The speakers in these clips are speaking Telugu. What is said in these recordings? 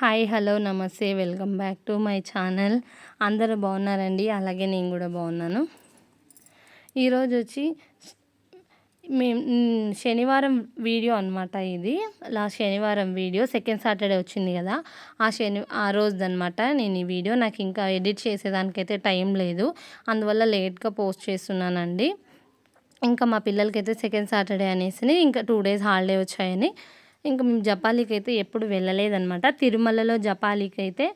Hi hello namaste welcome back to my channel. అందరూ బాగున్నారండి? అలాగే నేను కూడా బాగున్నాను. ఈరోజు వచ్చి మేము శనివారం వీడియో అనమాట ఇది. లాస్ట్ శనివారం వీడియో. సెకండ్ సాటర్డే వచ్చింది కదా. ఆ శని ఆ రోజుది అనమాట నేను ఈ వీడియో. నాకు ఇంకా ఎడిట్ చేసేదానికైతే టైం లేదు. అందువల్ల లేట్గా పోస్ట్ చేస్తున్నానండి. ఇంకా మా పిల్లలకైతే సెకండ్ సాటర్డే అనేసి ఇంకా టూ డేస్ హాలిడే వచ్చాయని ఇంకా మేము జపాలికి అయితే ఎప్పుడు వెళ్ళలేదనమాట తిరుమలలో జపాలికి అయితే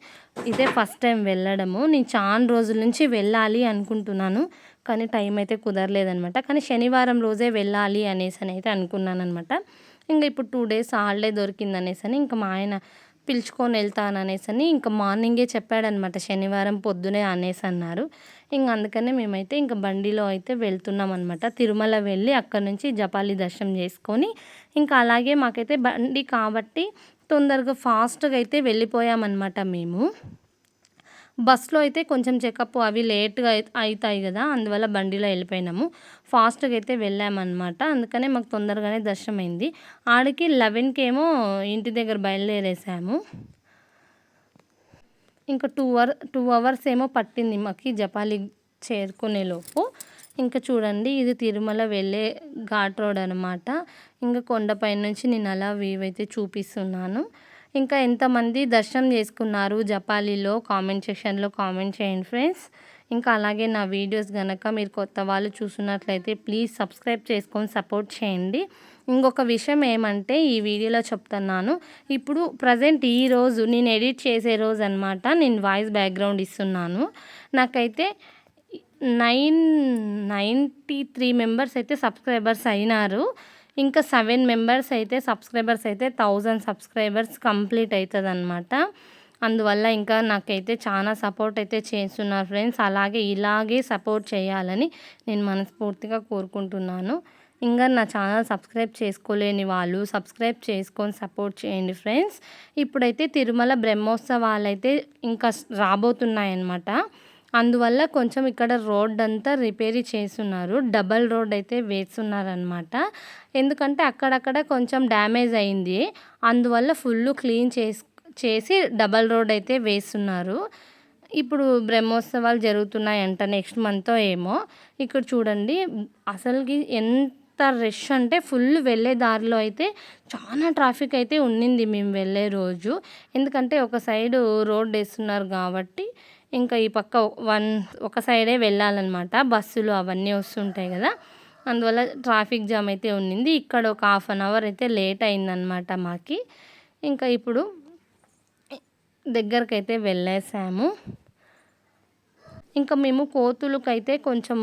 ఇదే ఫస్ట్ టైం వెళ్ళడము. నేను చాలా రోజుల నుంచి వెళ్ళాలి అనుకుంటున్నాను. కానీ టైం అయితే కుదరలేదనమాట కానీ శనివారం రోజే వెళ్ళాలి అనేసి అని అయితే అనుకున్నాను అనమాట ఇంకా ఇప్పుడు టూ డేస్ హాలిడే దొరికింది అనేసి అని ఇంకా మా ఆయన పిలుచుకొని వెళ్తాను అనేసి అని ఇంకా మార్నింగే చెప్పాడనమాట శనివారం పొద్దునే అనేసి అన్నారు. ఇంక అందుకనే మేమైతే ఇంకా బండిలో అయితే వెళ్తున్నాం అనమాట తిరుమల వెళ్ళి అక్కడ నుంచి జపాలి దర్శనం చేసుకొని ఇంకా అలాగే మాకైతే బండి కాబట్టి తొందరగా ఫాస్ట్గా అయితే వెళ్ళిపోయామన్నమాట మేము. బస్సులో అయితే కొంచెం చెకప్ అవి లేట్గా అవుతాయి కదా అందువల్ల బండిలో వెళ్ళిపోయినాము. ఫాస్ట్గా అయితే వెళ్ళామన్నమాట. అందుకనే మాకు తొందరగానే దర్శనం అయింది ఆడికి లెవెన్కి ఏమో ఇంటి దగ్గర బయలుదేరేసాము. ఇంకా టూ అవర్ టూ అవర్స్ ఏమో పట్టింది మాకు జపాలి చేరుకునేలోపు ఇంకా చూడండి ఇది తిరుమల వెళ్ళే ఘాట్ రోడ్ అనమాట ఇంకా కొండపై నుంచి నేను అలా వ్యూ అయితే చూపిస్తున్నాను. ఇంకా ఎంతమంది దర్శనం చేసుకున్నారు జపాలీలో కామెంట్ సెక్షన్లో కామెంట్ చేయండి ఫ్రెండ్స్. ఇంకా అలాగే నా వీడియోస్ కనుక మీరు కొత్త వాళ్ళు చూస్తున్నట్లయితే ప్లీజ్ సబ్స్క్రైబ్ చేసుకొని సపోర్ట్ చేయండి. ఇంకొక విషయం ఏమంటే ఈ వీడియోలో చెప్తున్నాను. ఇప్పుడు ప్రజెంట్ ఈ రోజు నేను ఎడిట్ చేసే రోజు అనమాట నేను వాయిస్ బ్యాక్గ్రౌండ్ ఇస్తున్నాను. నాకైతే నైన్ నైంటీ త్రీ మెంబర్స్ అయితే సబ్స్క్రైబర్స్ అయినారు. ఇంకా సెవెన్ మెంబర్స్ అయితే సబ్స్క్రైబర్స్ అయితే థౌజండ్ సబ్స్క్రైబర్స్ కంప్లీట్ అవుతుంది అనమాట అందువల్ల ఇంకా నాకైతే చాలా సపోర్ట్ అయితే చేస్తున్నారు ఫ్రెండ్స్. అలాగే ఇలాగే సపోర్ట్ చేయాలని నేను మనస్ఫూర్తిగా కోరుకుంటున్నాను. ఇంకా నా ఛానల్ సబ్స్క్రైబ్ చేసుకోలేని వాళ్ళు సబ్స్క్రైబ్ చేసుకొని సపోర్ట్ చేయండి ఫ్రెండ్స్. ఇప్పుడైతే తిరుమల బ్రహ్మోత్సవాలు అయితే ఇంకా రాబోతున్నాయన్నమాట. అందువల్ల కొంచెం ఇక్కడ రోడ్ అంతా రిపేర్ చేస్తున్నారు. డబల్ రోడ్ అయితే వేస్తున్నారనమాట ఎందుకంటే అక్కడక్కడ కొంచెం డ్యామేజ్ అయింది. అందువల్ల ఫుల్ క్లీన్ చేసి చేసి డబల్ రోడ్ అయితే వేస్తున్నారు. ఇప్పుడు బ్రహ్మోత్సవాలు జరుగుతున్నాయంట నెక్స్ట్ మంత్ ఏమో. ఇక్కడ చూడండి అసలుకి ఎంత రష్ అంటే ఫుల్ వెళ్ళే దారిలో అయితే చాలా ట్రాఫిక్ అయితే ఉండింది మేము వెళ్ళే రోజు. ఎందుకంటే ఒక సైడు రోడ్ వేస్తున్నారు కాబట్టి ఇంకా ఈ పక్క వన్ ఒక సైడే వెళ్ళాలన్నమాట. బస్సులు అవన్నీ వస్తుంటాయి కదా. అందువల్ల ట్రాఫిక్ జామ్ అయితే ఉండింది ఇక్కడ ఒక హాఫ్ అన్ అవర్ అయితే లేట్ అయిందనమాట మాకి. ఇంకా ఇప్పుడు దగ్గరకైతే వెళ్ళేసాము. ఇంకా మేము కోతులకైతే కొంచెం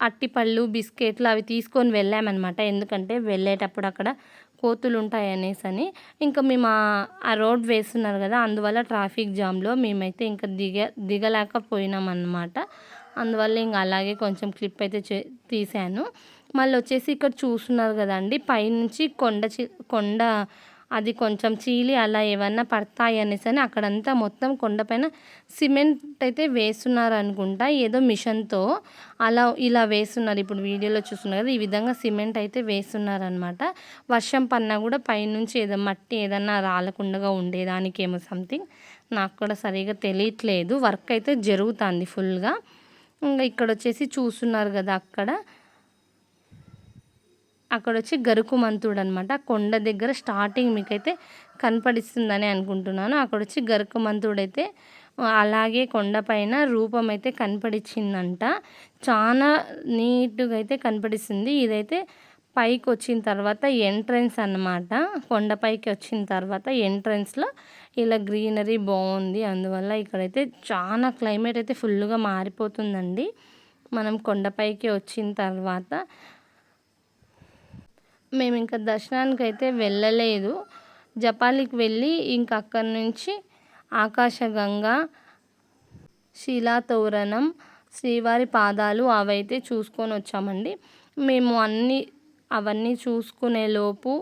అట్టిపళ్ళు బిస్కెట్లు అవి తీసుకొని వెళ్ళామన్నమాట. ఎందుకంటే వెళ్ళేటప్పుడు అక్కడ కోతులు ఉంటాయి అనేసి అని ఇంకా మేము ఆ రోడ్ వేస్తున్నారు కదా అందువల్ల ట్రాఫిక్ జామ్లో మేమైతే ఇంకా దిగ దిగలేకపోయినామన్నమాట అందువల్ల ఇంకా అలాగే కొంచెం క్లిప్ అయితే చే తీసాను మళ్ళీ వచ్చేసి ఇక్కడ చూస్తున్నారు కదండి పైనుంచి కొండ కొండ అది కొంచెం చీలి అలా ఏమన్నా పడతాయి అనేసి అని అక్కడంతా మొత్తం కొండపైన సిమెంట్ అయితే వేస్తున్నారు అనుకుంటా ఏదో మిషన్తో అలా ఇలా వేస్తున్నారు. ఇప్పుడు వీడియోలో చూస్తున్నారు కదా ఈ విధంగా సిమెంట్ అయితే వేస్తున్నారు అనమాట వర్షం పన్నా కూడా పైనుంచి ఏదో మట్టి ఏదన్నా రాలకుండా ఉండేదానికి ఏమో సంథింగ్. నాకు కూడా సరిగా తెలియట్లేదు. వర్క్ అయితే జరుగుతుంది ఫుల్గా. ఇంకా ఇక్కడ వచ్చేసి చూస్తున్నారు కదా అక్కడ. అక్కడ వచ్చి గరుకుమంతుడు అనమాట కొండ దగ్గర స్టార్టింగ్ మీకైతే కనపడిస్తుందని అనుకుంటున్నాను. అక్కడ వచ్చి గరుకుమంతుడు అయితే అలాగే కొండపైన రూపం అయితే కనపడిచ్చిందంట. చాలా నీట్గా అయితే కనపడిస్తుంది. ఇదైతే పైకి వచ్చిన తర్వాత ఎంట్రన్స్ అనమాట కొండపైకి వచ్చిన తర్వాత ఎంట్రన్స్లో ఇలా గ్రీనరీ బాగుంది అందువల్ల ఇక్కడైతే చాలా క్లైమేట్ అయితే ఫుల్గా మారిపోతుందండి. మనం కొండపైకి వచ్చిన తర్వాత మేము ఇంకా దర్శనానికి అయితే వెళ్ళలేదు. జపాలికి వెళ్ళి ఇంక అక్కడి నుంచి ఆకాశగంగా శిలాతోరణం శ్రీవారి పాదాలు అవైతే చూసుకొని వచ్చామండి. మేము అన్నీ అవన్నీ చూసుకునేలోపు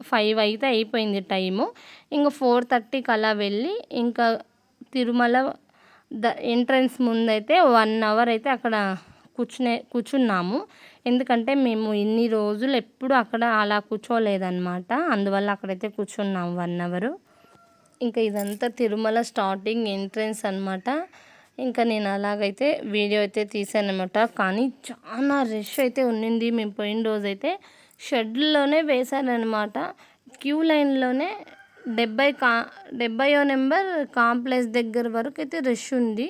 ఫైవ్ అయితే అయిపోయింది టైము. ఇంకా ఫోర్ థర్టీకి అలా వెళ్ళి ఇంకా తిరుమల ద ఎంట్రన్స్ ముందైతే వన్ అవర్ అయితే అక్కడ కూర్చునే కూర్చున్నాము. ఎందుకంటే మేము ఇన్ని రోజులు ఎప్పుడు అక్కడ అలా కూర్చోలేదన్నమాట. అందువల్ల అక్కడైతే కూర్చున్నాం వన్ అవరు ఇంకా ఇదంతా తిరుమల స్టార్టింగ్ ఎంట్రన్స్ అనమాట ఇంకా నేను అలాగైతే వీడియో అయితే తీసానమాట అనమాట కానీ చాలా రష్ అయితే ఉన్నింది. మేము పోయిన రోజైతే షెడ్లోనే వేశారనమాట క్యూ లైన్లోనే డెబ్బై కా డెబ్బయో నెంబర్ కాంప్లెక్స్ దగ్గర వరకు అయితే రష్ ఉంది.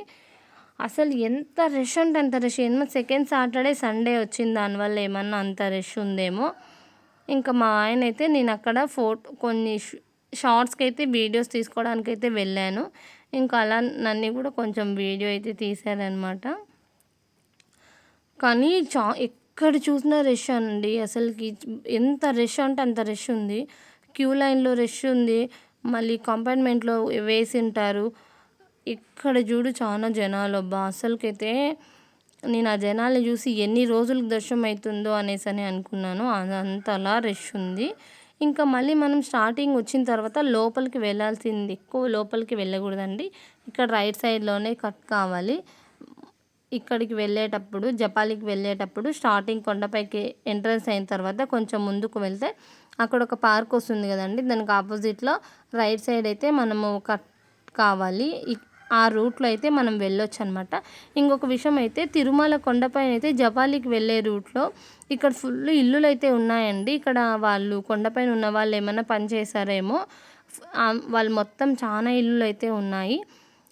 అసలు ఎంత రష్ అంటే అంత రష్ ఏమో సెకండ్ సాటర్డే సండే వచ్చింది. దానివల్ల ఏమన్నా అంత రష్ ఉందేమో. ఇంకా మా ఆయన అయితే నేను అక్కడ ఫోటో కొన్ని షార్ట్స్కి అయితే వీడియోస్ తీసుకోవడానికి అయితే వెళ్ళాను. ఇంకా అలా నన్ను కూడా కొంచెం వీడియో అయితే తీశారనమాట. కానీ చా ఎక్కడ చూసినా రష్ అండి. అసలుకి ఎంత రష్ అంటే అంత రష్ ఉంది. క్యూ లైన్లో రష్ ఉంది. మళ్ళీ కంపార్ట్మెంట్లో వేసి ఉంటారు. ఇక్కడ చూడు చాలా జనాలు అబ్బా! అసలుకైతే నేను ఆ జనాలు చూసి ఎన్ని రోజులకు దర్శనం అవుతుందో అనేసి అని అనుకున్నాను. అంతలా రష్ ఉంది. ఇంకా మళ్ళీ మనం స్టార్టింగ్ వచ్చిన తర్వాత లోపలికి వెళ్ళాల్సింది ఎక్కువ లోపలికి వెళ్ళకూడదండి. ఇక్కడ రైట్ సైడ్లోనే కట్ కావాలి. ఇక్కడికి వెళ్ళేటప్పుడు జపాలికి వెళ్ళేటప్పుడు స్టార్టింగ్ కొండపైకి ఎంట్రన్స్ అయిన తర్వాత కొంచెం ముందుకు వెళ్తే అక్కడ ఒక పార్క్ వస్తుంది కదండి. దానికి ఆపోజిట్లో రైట్ సైడ్ అయితే మనము కట్ కావాలి. ఆ రూట్లో అయితే మనం వెళ్ళొచ్చు అనమాట ఇంకొక విషయం అయితే తిరుమల కొండపైన అయితే జపాలికి వెళ్ళే రూట్లో ఇక్కడ ఫుల్ ఇల్లులు అయితే ఉన్నాయండి. ఇక్కడ వాళ్ళు కొండపైన ఉన్న వాళ్ళు ఏమైనా పని చేశారేమో వాళ్ళు మొత్తం చాలా ఇల్లులు అయితే ఉన్నాయి.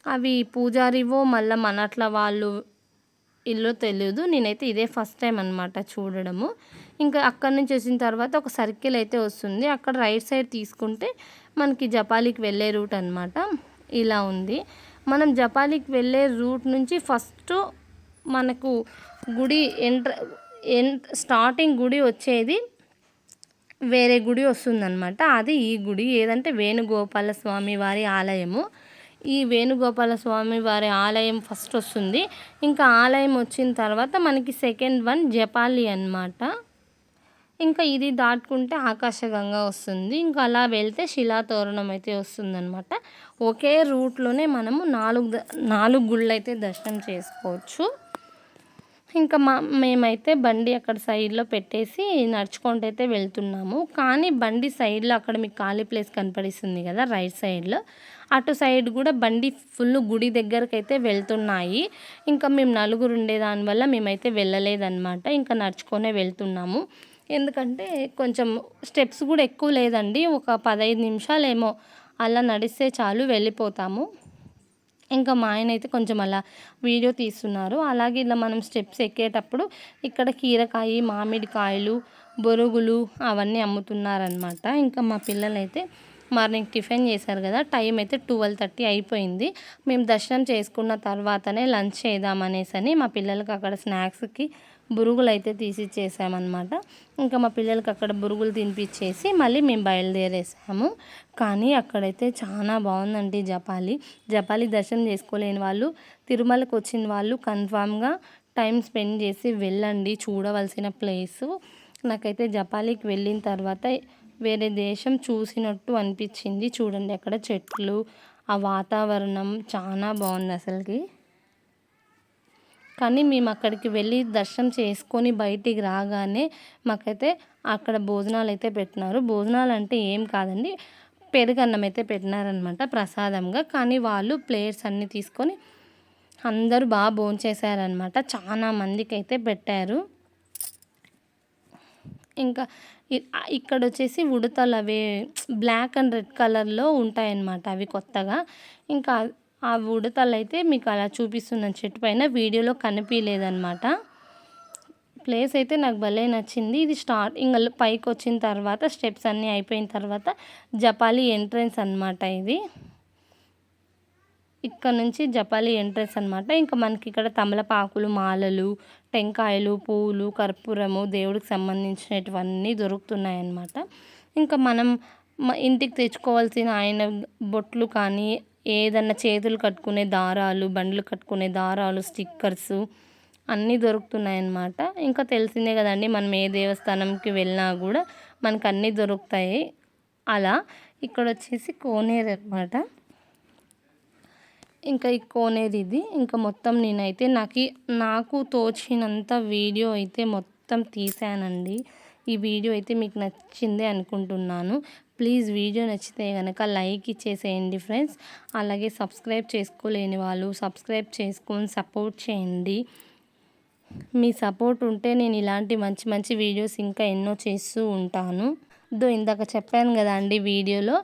అవి పూజారివో మళ్ళీ మనట్ల వాళ్ళు ఇల్లు తెలియదు నేనైతే ఇదే ఫస్ట్ టైం అనమాట చూడడము. ఇంకా అక్కడ నుంచి వచ్చిన తర్వాత ఒక సర్కిల్ అయితే వస్తుంది. అక్కడ రైట్ సైడ్ తీసుకుంటే మనకి జపాలికి వెళ్ళే రూట్ అనమాట. ఇలా ఉంది. మనం జపాలికి వెళ్ళే రూట్ నుంచి ఫస్ట్ మనకు గుడి ఎంట్ర ఎన్ స్టార్టింగ్ గుడి వచ్చేది వేరే గుడి వస్తుందన్నమాట. అది ఈ గుడి. ఏదంటే వేణుగోపాల స్వామి వారి ఆలయము. ఈ వేణుగోపాల స్వామి వారి ఆలయం ఫస్ట్ వస్తుంది. ఇంకా ఆలయం వచ్చిన తర్వాత మనకి సెకండ్ వన్ జపాలి అనమాట ఇంకా ఇది దాటుకుంటే ఆకాశగంగా వస్తుంది. ఇంకా అలా వెళ్తే శిలాతోరణం అయితే వస్తుందన్నమాట. ఒకే రూట్లోనే మనము నాలుగు నాలుగు గుళ్ళు అయితే దర్శనం చేసుకోవచ్చు. ఇంకా మా మేమైతే బండి అక్కడ సైడ్లో పెట్టేసి నడుచుకుంటూ అయితే వెళ్తున్నాము. కానీ బండి సైడ్లో అక్కడ మీకు ఖాళీ ప్లేస్ కనపడిస్తుంది కదా రైట్ సైడ్లో. అటు సైడ్ కూడా బండి ఫుల్ గుడి దగ్గరకు అయితే వెళ్తున్నాయి. ఇంకా మేము నలుగురు ఉండేదానివల్ల మేమైతే వెళ్ళలేదన్నమాట. ఇంకా నడుచుకొనే వెళ్తున్నాము. ఎందుకంటే కొంచెం స్టెప్స్ కూడా ఎక్కువ లేదండి. ఒక పదహైదు నిమిషాలు ఏమో అలా నడిస్తే చాలు వెళ్ళిపోతాము. ఇంకా మా ఆయన అయితే కొంచెం అలా వీడియో తీస్తున్నారు. అలాగే ఇలా మనం స్టెప్స్ ఎక్కేటప్పుడు ఇక్కడ కీరకాయ మామిడికాయలు బొరుగులు అవన్నీ అమ్ముతున్నారనమాట ఇంకా మా పిల్లలైతే మార్నింగ్ టిఫిన్ చేశారు కదా టైం అయితే ట్వెల్వ్ థర్టీ అయిపోయింది. మేము దర్శనం చేసుకున్న తర్వాతనే లంచ్ చేద్దామనేసి అని మా పిల్లలకి అక్కడ స్నాక్స్కి బురుగులు అయితే తీసిచ్చేసామన్నమాట. ఇంకా మా పిల్లలకి అక్కడ బురుగులు తినిపించేసి మళ్ళీ మేము బయలుదేరేసాము. కానీ అక్కడైతే చాలా బాగుందండి జపాలి. జపాలి దర్శనం చేసుకోలేని వాళ్ళు తిరుమలకు వచ్చిన వాళ్ళు కన్ఫామ్గా టైం స్పెండ్ చేసి వెళ్ళండి చూడవలసిన ప్లేసు. నాకైతే జపాలికి వెళ్ళిన తర్వాత వేరే దేశం చూసినట్టు అనిపించింది. చూడండి అక్కడ చెట్లు ఆ వాతావరణం చాలా బాగుంది అసలుకి. కానీ మేము అక్కడికి వెళ్ళి దర్శనం చేసుకొని బయటికి రాగానే మాకైతే అక్కడ భోజనాలు అయితే పెట్టినారు. భోజనాలు అంటే ఏం కాదండి పెరుగన్నం అయితే పెట్టినారనమాట ప్రసాదంగా. కానీ వాళ్ళు ప్లేయర్స్ అన్నీ తీసుకొని అందరూ బాగా భోంచేశారనమాట చాలా మందికి అయితే పెట్టారు. ఇంకా ఇక్కడ వచ్చేసి ఉడతలు అవి బ్లాక్ అండ్ రెడ్ కలర్లో ఉంటాయన్నమాట అవి కొత్తగా. ఇంకా ఆ ఉడతలు అయితే మీకు అలా చూపిస్తున్నాను చెట్టు పైన వీడియోలో కనిపించలేదన్నమాట ప్లేస్ అయితే నాకు భలే నచ్చింది. ఇది స్టార్ట్ ఇంకా పైకి వచ్చిన తర్వాత స్టెప్స్ అన్నీ అయిపోయిన తర్వాత జపాలి ఎంట్రన్స్ అనమాట ఇది. ఇక్కడ నుంచి జపాలి ఎంట్రన్స్ అనమాట ఇంకా మనకి ఇక్కడ తమలపాకులు మాలలు టెంకాయలు పూలు కర్పూరము దేవుడికి సంబంధించినటువన్నీ దొరుకుతున్నాయి అన్నమాట ఇంకా మనం ఇంటికి తెచ్చుకోవాల్సిన ఆయన బొట్లు కానీ ఏదన్నా చేతులు కట్టుకునే దారాలు బండ్లు కట్టుకునే దారాలు స్టిక్కర్స్ అన్నీ దొరుకుతున్నాయి అన్నమాట ఇంకా తెలిసిందే కదండి మనం ఏ దేవస్థానంకి వెళ్ళినా కూడా మనకు అన్నీ దొరుకుతాయి. అలా ఇక్కడ వచ్చేసి కోనేరు అనమాట ఇంకా ఈ కోనేరు ఇది. ఇంకా మొత్తం నేనైతే నాకు నాకు తోచినంత వీడియో అయితే మొత్తం తీసానండి ఈ వీడియో అయితే మీకు నచ్చిందే అనుకుంటున్నాను. ప్లీజ్ వీడియో నచ్చితే కనుక లైక్ ఇచ్చేసేయండి ఫ్రెండ్స్. అలాగే సబ్స్క్రైబ్ చేసుకోలేని వాళ్ళు సబ్స్క్రైబ్ చేసుకొని సపోర్ట్ చేయండి. మీ సపోర్ట్ ఉంటే నేను ఇలాంటి మంచి మంచి వీడియోస్ ఇంకా ఎన్నో చేస్తూ ఉంటాను. దో ఇందాక చెప్పాను కదా అండి వీడియోలో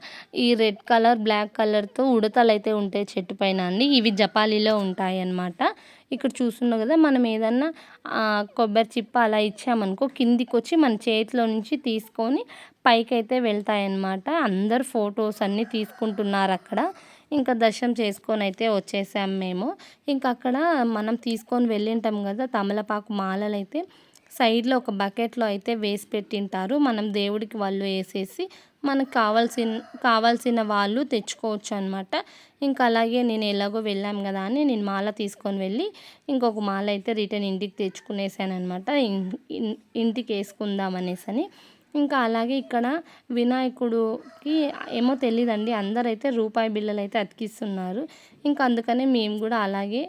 ఈ రెడ్ కలర్ బ్లాక్ కలర్తో ఉడతలు అయితే ఉంటాయి చెట్టు పైన అండి ఇవి జపాలీలో ఉంటాయి అన్నమాట ఇక్కడ చూస్తున్నావు కదా మనం ఏదన్నా కొబ్బరి చిప్ప అలా ఇచ్చామనుకో కిందికి వచ్చి మన చేతిలో నుంచి తీసుకొని పైకి అయితే వెళ్తాయన్నమాట. అందరు ఫొటోస్ అన్నీ తీసుకుంటున్నారు అక్కడ ఇంకా దర్శనం చేసుకొని అయితే వచ్చేసాం మేము. ఇంకా అక్కడ మనం తీసుకొని వెళ్ళింటాం కదా తమలపాకు మాలలు అయితే సైడ్లో ఒక బకెట్లో అయితే వేసి పెట్టింటారు. మనం దేవుడికి వాళ్ళు వేసేసి మనకు కావాల్సిన కావాల్సిన వాళ్ళు తెచ్చుకోవచ్చు అనమాట ఇంకా అలాగే నేను ఎలాగో వెళ్ళాం కదా అని నేను మాల తీసుకొని వెళ్ళి ఇంకొక మాల అయితే రిటర్న్ ఇంటికి తెచ్చుకునేసాను అనమాట ఇంటికి వేసుకుందాం అనేసి అని ఇంకా అలాగే ఇక్కడ వినాయకుడికి ఏమో తెలియదండి అందరైతే రూపాయి బిళ్ళలు అయితే అతికిస్తున్నారు. ఇంకా అందుకనే మేము కూడా అలాగే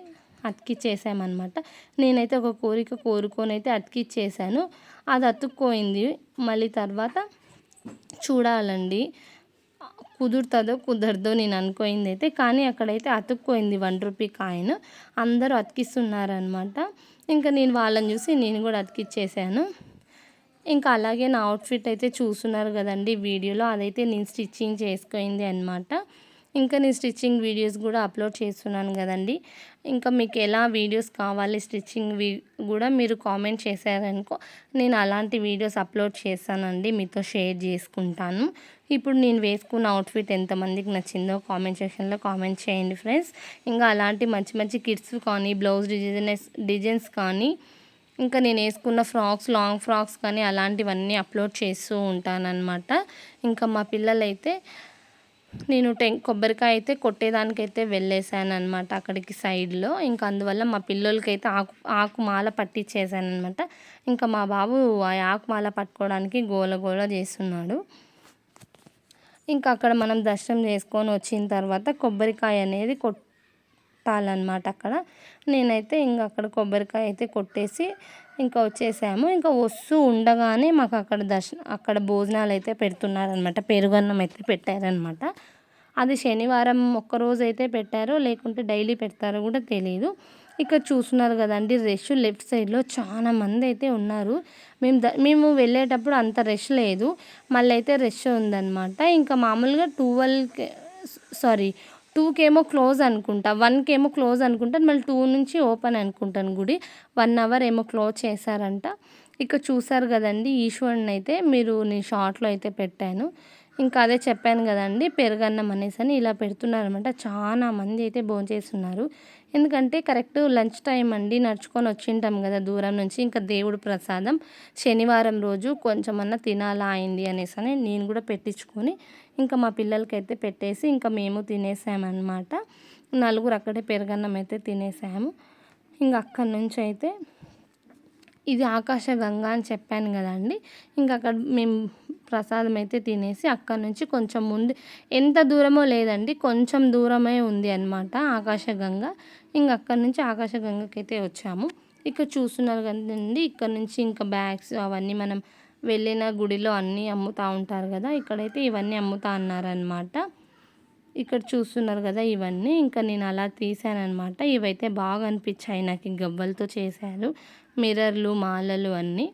అతికిచ్చేసామన్నమాట. నేనైతే ఒక కోరిక కోరుకొని అయితే అతికిచ్చేసాను. అది అతుక్కోయింది. మళ్ళీ తర్వాత చూడాలండి. కుదురుతుందో కుదరదో నేను అనుకోయింది అయితే కానీ అక్కడైతే అతుక్కోయింది వన్ రూపీ కాయిన్. అందరూ అతికిస్తున్నారనమాట ఇంకా నేను వాళ్ళని చూసి నేను కూడా అతికిచ్చేసాను. ఇంకా అలాగే నా అవుట్ఫిట్ అయితే చూస్తున్నారు కదండి వీడియోలో. అదైతే నేను స్టిచ్చింగ్ చేసుకోయింది అనమాట ఇంకా నేను స్టిచ్చింగ్ వీడియోస్ కూడా అప్లోడ్ చేస్తున్నాను కదండి. ఇంకా మీకు ఎలా వీడియోస్ కావాలి స్టిచ్చింగ్ కూడా మీరు కామెంట్ చేశారనుకో నేను అలాంటి వీడియోస్ అప్లోడ్ చేస్తానండి. మీతో షేర్ చేసుకుంటాను. ఇప్పుడు నేను వేసుకున్న అవుట్ఫిట్ ఎంతమందికి నచ్చిందో కామెంట్ సెక్షన్లో కామెంట్ చేయండి ఫ్రెండ్స్ ఇంకా అలాంటి మంచి మంచి కిడ్స్ కానీ బ్లౌజ్ డిజైన్ డిజైన్స్ కానీ ఇంకా నేను వేసుకున్న ఫ్రాక్స్ లాంగ్ ఫ్రాక్స్ కానీ అలాంటివన్నీ అప్లోడ్ చేస్తూ ఉంటానన్నమాట. ఇంకా మా పిల్లలైతే నేను టెం కొబ్బరికాయ అయితే కొట్టేదానికైతే వెళ్ళేసాను అనమాట అక్కడికి సైడ్లో. ఇంకా అందువల్ల మా పిల్లలకైతే ఆకు ఆకుమాల పట్టించేసాను అనమాట ఇంకా మా బాబు ఆ ఆకుమాల పట్టుకోవడానికి గోల గోల చేస్తున్నాడు. ఇంకా అక్కడ మనం దర్శనం చేసుకొని వచ్చిన తర్వాత కొబ్బరికాయ అనేది కొట్టాలన్నమాట అక్కడ. నేనైతే ఇంకా అక్కడ కొబ్బరికాయ అయితే కొట్టేసి ఇంకా వచ్చేసాము. ఇంకా వస్తూ ఉండగానే మాకు అక్కడ దర్శనం అక్కడ భోజనాలు అయితే పెడుతున్నారనమాట పెరుగన్నం అయితే పెట్టారనమాట అది శనివారం ఒక్కరోజు అయితే పెట్టారో లేకుంటే డైలీ పెడతారో కూడా తెలియదు ఇక్కడ చూస్తున్నారు కదండి రష్ లెఫ్ట్ సైడ్లో చాలా మంది అయితే ఉన్నారు. మేము ద మేము వెళ్ళేటప్పుడు అంత రష్ లేదు. మళ్ళీ అయితే రష్ ఉందన్నమాట. ఇంకా మామూలుగా ట్వెల్వ్కి సారీ టూకేమో క్లోజ్ అనుకుంటా వన్కేమో క్లోజ్ అనుకుంటాను మళ్ళీ టూ నుంచి ఓపెన్ అనుకుంటాను గుడి. వన్ అవర్ ఏమో క్లోజ్ చేశారంట. ఇక చూసారు కదండి ఈశ్వరుని అయితే మీరు నేను షార్ట్లో అయితే పెట్టాను. ఇంకా అదే చెప్పాను కదండి పెరుగన్నం అనేసి అని ఇలా పెడుతున్నారనమాట చాలా మంది అయితే భోంచేస్తున్నారు. ఎందుకంటే కరెక్ట్ లంచ్ టైం అండి నడుచుకొని వచ్చింటాం కదా దూరం నుంచి. ఇంకా దేవుడు ప్రసాదం శనివారం రోజు కొంచెమన్నా తినాలా అయింది అనేసి అని నేను కూడా పెట్టించుకొని ఇంకా మా పిల్లలకైతే పెట్టేసి ఇంకా మేము తినేసామన్నమాట. నలుగురు అక్కడే పెరగన్నం అయితే తినేసాము. ఇంకా అక్కడి నుంచి అయితే ఇది ఆకాశగంగా అని చెప్పాను కదండి. ఇంకా అక్కడ మేము ప్రసాదం అయితే తినేసి అక్కడ నుంచి కొంచెం ముందు ఎంత దూరమో లేదండి కొంచెం దూరమే ఉంది అనమాట ఆకాశగంగ ఇంకా అక్కడ నుంచి ఆకాశగంగకి అయితే వచ్చాము. ఇక్కడ చూస్తున్నారు కదండి ఇక్కడ నుంచి ఇంకా బ్యాగ్స్ అవన్నీ మనం వెళ్ళిన గుడిలో అన్నీ అమ్ముతూ ఉంటారు కదా ఇక్కడైతే ఇవన్నీ అమ్ముతా అన్నారనమాట ఇక్కడ చూస్తున్నారు కదా ఇవన్నీ. ఇంకా నేను అలా తీసానమాట ఇవైతే బాగా అనిపించాయి నాకు గవ్వలతో చేశారు. మిర్రర్లు మాలలు అన్నీ.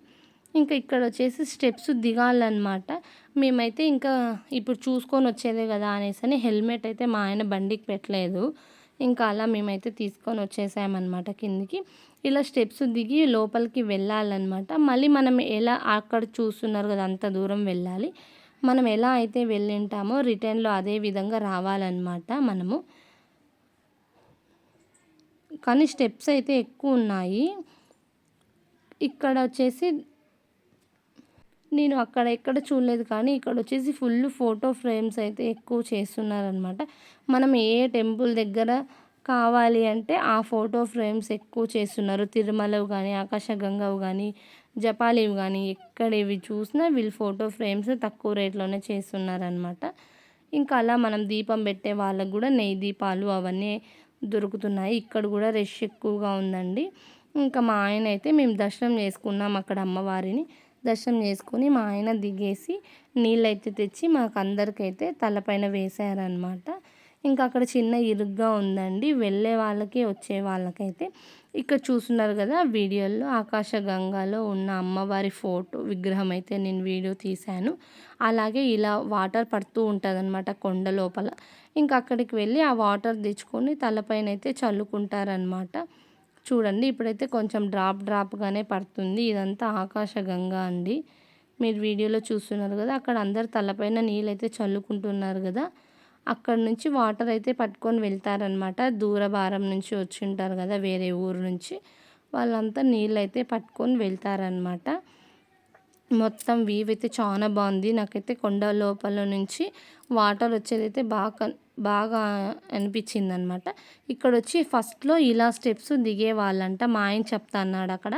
ఇంకా ఇక్కడ వచ్చేసి స్టెప్స్ దిగాలన్నమాట. మేమైతే ఇంకా ఇప్పుడు చూసుకొని వచ్చేదే కదా అనేసి అని హెల్మెట్ అయితే మా ఆయన బండికి పెట్టలేదు. ఇంకా అలా మేమైతే తీసుకొని వచ్చేసామన్నమాట కిందికి. ఇలా స్టెప్స్ దిగి లోపలికి వెళ్ళాలన్నమాట. మళ్ళీ మనం ఎలా అక్కడ చూస్తున్నారు కదా అంత దూరం వెళ్ళాలి. మనం ఎలా అయితే వెళ్ళింటామో రిటర్న్లో అదే విధంగా రావాలన్నమాట మనము. కానీ స్టెప్స్ అయితే ఎక్కువ ఉన్నాయి. ఇక్కడ వచ్చేసి నేను అక్కడ ఎక్కడ చూడలేదు కానీ ఇక్కడ వచ్చేసి ఫుల్ ఫోటో ఫ్రేమ్స్ అయితే ఎక్కువ చేస్తున్నారనమాట మనం ఏ టెంపుల్ దగ్గర కావాలి అంటే ఆ ఫోటో ఫ్రేమ్స్ ఎక్కువ చేస్తున్నారు. తిరుమలవు కానీ ఆకాశగంగవు కానీ జపాలీవి కానీ ఎక్కడ ఇవి చూసినా వీళ్ళు ఫోటో ఫ్రేమ్స్ తక్కువ రేట్లోనే చేస్తున్నారనమాట ఇంకా అలా మనం దీపం పెట్టే వాళ్ళకు కూడా నెయ్యి దీపాలు అవన్నీ దొరుకుతున్నాయి. ఇక్కడ కూడా రష్ ఎక్కువగా ఉందండి. ఇంకా మా ఆయన అయితే మేము దర్శనం చేసుకున్నాం అక్కడ అమ్మవారిని. దర్శనం చేసుకొని మా ఆయన దిగేసి నీళ్ళైతే తెచ్చి మాకు అందరికైతే తలపైన వేసారనమాట ఇంకా అక్కడ చిన్న ఇరుగ్గా ఉందండి. వెళ్ళే వాళ్ళకి వచ్చే వాళ్ళకైతే ఇక్కడ చూస్తున్నారు కదా వీడియోలో ఆకాశగంగాలో ఉన్న అమ్మవారి ఫోటో విగ్రహం అయితే నేను వీడియో తీశాను. అలాగే ఇలా వాటర్ పడుతూ ఉంటుంది అనమాట కొండ లోపల. ఇంకా అక్కడికి వెళ్ళి ఆ వాటర్ తెచ్చుకొని తలపైన అయితే చల్లుకుంటారనమాట చూడండి ఇప్పుడైతే కొంచెం డ్రాప్ డ్రాప్గానే పడుతుంది. ఇదంతా ఆకాశగంగా అండి. మీరు వీడియోలో చూస్తున్నారు కదా అక్కడ అందరు తలపైన నీళ్ళు అయితే చల్లుకుంటున్నారు కదా. అక్కడ నుంచి వాటర్ అయితే పట్టుకొని వెళ్తారనమాట దూర భారం నుంచి వచ్చి ఉంటారు కదా వేరే ఊరు నుంచి. వాళ్ళంతా నీళ్ళు అయితే పట్టుకొని వెళ్తారనమాట మొత్తం వీవ్ అయితే చాలా బాగుంది. నాకైతే కొండ లోపల నుంచి వాటర్ వచ్చేదైతే బాగా బాగా అనిపించింది అనమాట ఇక్కడ వచ్చి ఫస్ట్లో ఇలా స్టెప్స్ దిగే వాళ్ళంట. మా ఆయన చెప్తా అన్నాడు అక్కడ.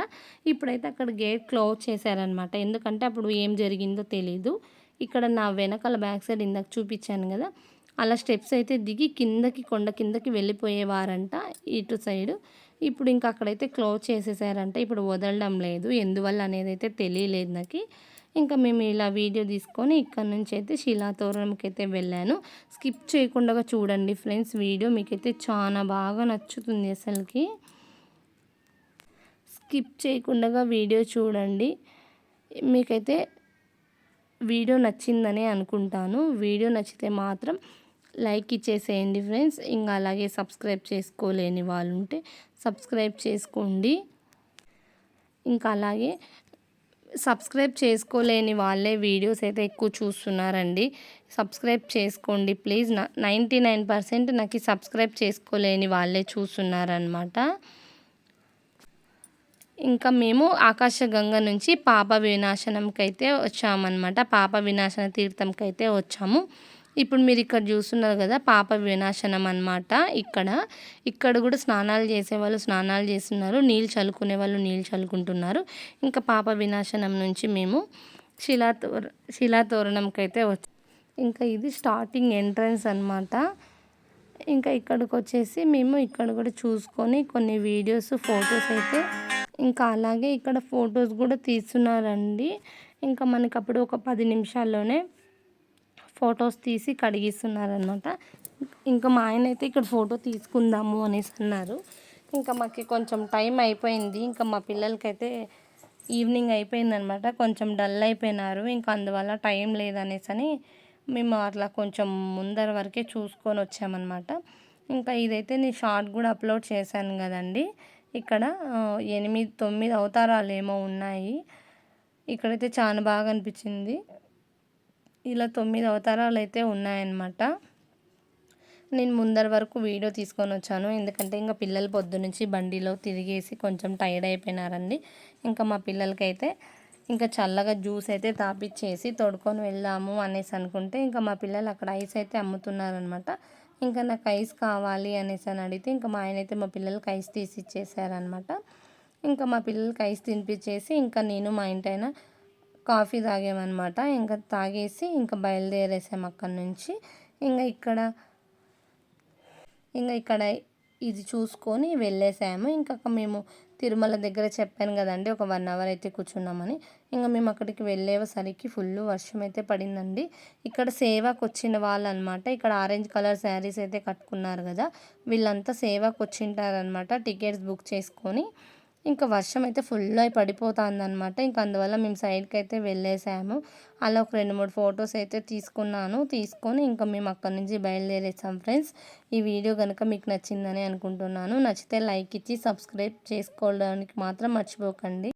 ఇప్పుడైతే అక్కడ గేట్ క్లోజ్ చేశారనమాట ఎందుకంటే అప్పుడు ఏం జరిగిందో తెలీదు. ఇక్కడ నా వెనకాల బ్యాక్ సైడ్ ఇందాక చూపించాను కదా. అలా స్టెప్స్ అయితే దిగి కిందకి కొండ కిందకి వెళ్ళిపోయేవారంట ఇటు సైడు. ఇప్పుడు ఇంకా అక్కడైతే క్లోజ్ చేసేసారంట. ఇప్పుడు వదలడం లేదు. ఎందువల్ల అనేది అయితే తెలియలేదు నాకు. ఇంకా మేము ఇలా వీడియో తీసుకొని ఇక్కడ నుంచి అయితే శిలాతోరణంకి అయితే వెళ్ళాను. స్కిప్ చేయకుండా చూడండి ఫ్రెండ్స్ వీడియో మీకైతే చాలా బాగా నచ్చుతుంది అసలుకి. స్కిప్ చేయకుండా వీడియో చూడండి. మీకైతే వీడియో నచ్చిందనే అనుకుంటాను. వీడియో నచ్చితే మాత్రం లైక్ ఇచ్చేసేయండి ఫ్రెండ్స్. ఇంకా అలాగే సబ్స్క్రైబ్ చేసుకోలేని వాళ్ళు ఉంటే సబ్స్క్రైబ్ చేసుకోండి. ఇంకా అలాగే సబ్స్క్రైబ్ చేసుకోలేని వాళ్ళే వీడియోస్ అయితే ఎక్కువ చూస్తున్నారండి. సబ్స్క్రైబ్ చేసుకోండి ప్లీజ్. నైంటీ నైన్ పర్సెంట్ నాకు సబ్స్క్రైబ్ చేసుకోలేని వాళ్ళే చూస్తున్నారనమాట ఇంకా మేము ఆకాశగంగ నుంచి పాప వినాశనంకైతే వచ్చామన్నమాట. పాప వినాశన తీర్థంకి అయితే వచ్చాము. ఇప్పుడు మీరు ఇక్కడ చూస్తున్నారు కదా పాప వినాశనం అనమాట ఇక్కడ. ఇక్కడ కూడా స్నానాలు చేసేవాళ్ళు స్నానాలు చేస్తున్నారు. నీళ్ళు చల్లుకునే వాళ్ళు నీళ్ళు చల్లుకుంటున్నారు. ఇంకా పాప వినాశనం నుంచి మేము శిలాతోర శిలాతోరణంకి అయితే వచ్చి ఇంకా ఇది స్టార్టింగ్ ఎంట్రన్స్ అనమాట ఇంకా ఇక్కడికి వచ్చేసి మేము ఇక్కడ కూడా చూసుకొని కొన్ని వీడియోస్ ఫొటోస్ అయితే ఇంకా అలాగే ఇక్కడ ఫొటోస్ కూడా తీస్తున్నారండి. ఇంకా మనకి అప్పుడు ఒక పది నిమిషాల్లోనే ఫొటోస్ తీసి కడిగిస్తున్నారనమాట ఇంకా మా ఆయన అయితే ఇక్కడ ఫోటో తీసుకుందాము అనేసి అన్నారు. ఇంకా మాకు కొంచెం టైం అయిపోయింది. ఇంకా మా పిల్లలకైతే ఈవినింగ్ అయిపోయిందనమాట కొంచెం డల్ అయిపోయినారు. ఇంకా అందువల్ల టైం లేదనేసి అని మేము అట్లా కొంచెం ముందర వరకే చూసుకొని వచ్చామన్నమాట. ఇంకా ఇదైతే నేను షార్ట్ కూడా అప్లోడ్ చేశాను కదండి. ఇక్కడ ఎనిమిది తొమ్మిది అవతారాలు ఏమో ఉన్నాయి. ఇక్కడైతే చాలా బాగా అనిపించింది. ఇలా తొమ్మిది అవతారాలు అయితే ఉన్నాయన్నమాట. నేను ముందర వరకు వీడియో తీసుకొని వచ్చాను. ఎందుకంటే ఇంకా పిల్లలు పొద్దునుంచి బండిలో తిరిగేసి కొంచెం టైర్డ్ అయిపోయినారండి. ఇంకా మా పిల్లలకైతే ఇంకా చల్లగా జ్యూస్ అయితే తాపిచ్చేసి తోడుకొని వెళ్దాము అనేసి అనుకుంటే ఇంకా మా పిల్లలు అక్కడ ఐస్ అయితే అమ్ముతున్నారనమాట ఇంకా నాకు ఐస్ కావాలి అనేసి అని అడిగితే ఇంకా మా ఆయన అయితే మా పిల్లలకి ఐస్ తీసి ఇచ్చేసారనమాట ఇంకా మా పిల్లలకి ఐస్ తినిపించేసి ఇంకా నేను మా ఇంటైనా కాఫీ తాగామన్నమాట. ఇంకా తాగేసి ఇంకా బయలుదేరేసాము అక్కడి నుంచి. ఇంకా ఇక్కడ ఇంకా ఇక్కడ ఇది చూసుకొని వెళ్ళేసాము. ఇంకా మేము తిరుమల దగ్గర చెప్పాను కదండి ఒక వన్ అవర్ అయితే కూర్చున్నామని. ఇంకా మేము అక్కడికి వెళ్ళేసరికి ఫుల్ వర్షం అయితే పడిందండి. ఇక్కడ సేవకు వచ్చిన వాళ్ళు అనమాట ఇక్కడ ఆరెంజ్ కలర్ శారీస్ అయితే కట్టుకున్నారు కదా. వీళ్ళంతా సేవకు వచ్చింటారనమాట టికెట్స్ బుక్ చేసుకొని. ఇంకా వర్షం అయితే ఫుల్ అయి పడిపోతుందన్నమాట. ఇంకా అందువల్ల మేము సైడ్కి అయితే వెళ్ళేసాము. అలా ఒక రెండు మూడు ఫొటోస్ అయితే తీసుకున్నాను. తీసుకొని ఇంకా మేము అక్కడి నుంచి బయలుదేరేసాం ఫ్రెండ్స్. ఈ వీడియో కనుక మీకు నచ్చిందని అనుకుంటున్నాను. నచ్చితే లైక్ ఇచ్చి సబ్స్క్రైబ్ చేసుకోవడానికి మాత్రం మర్చిపోకండి.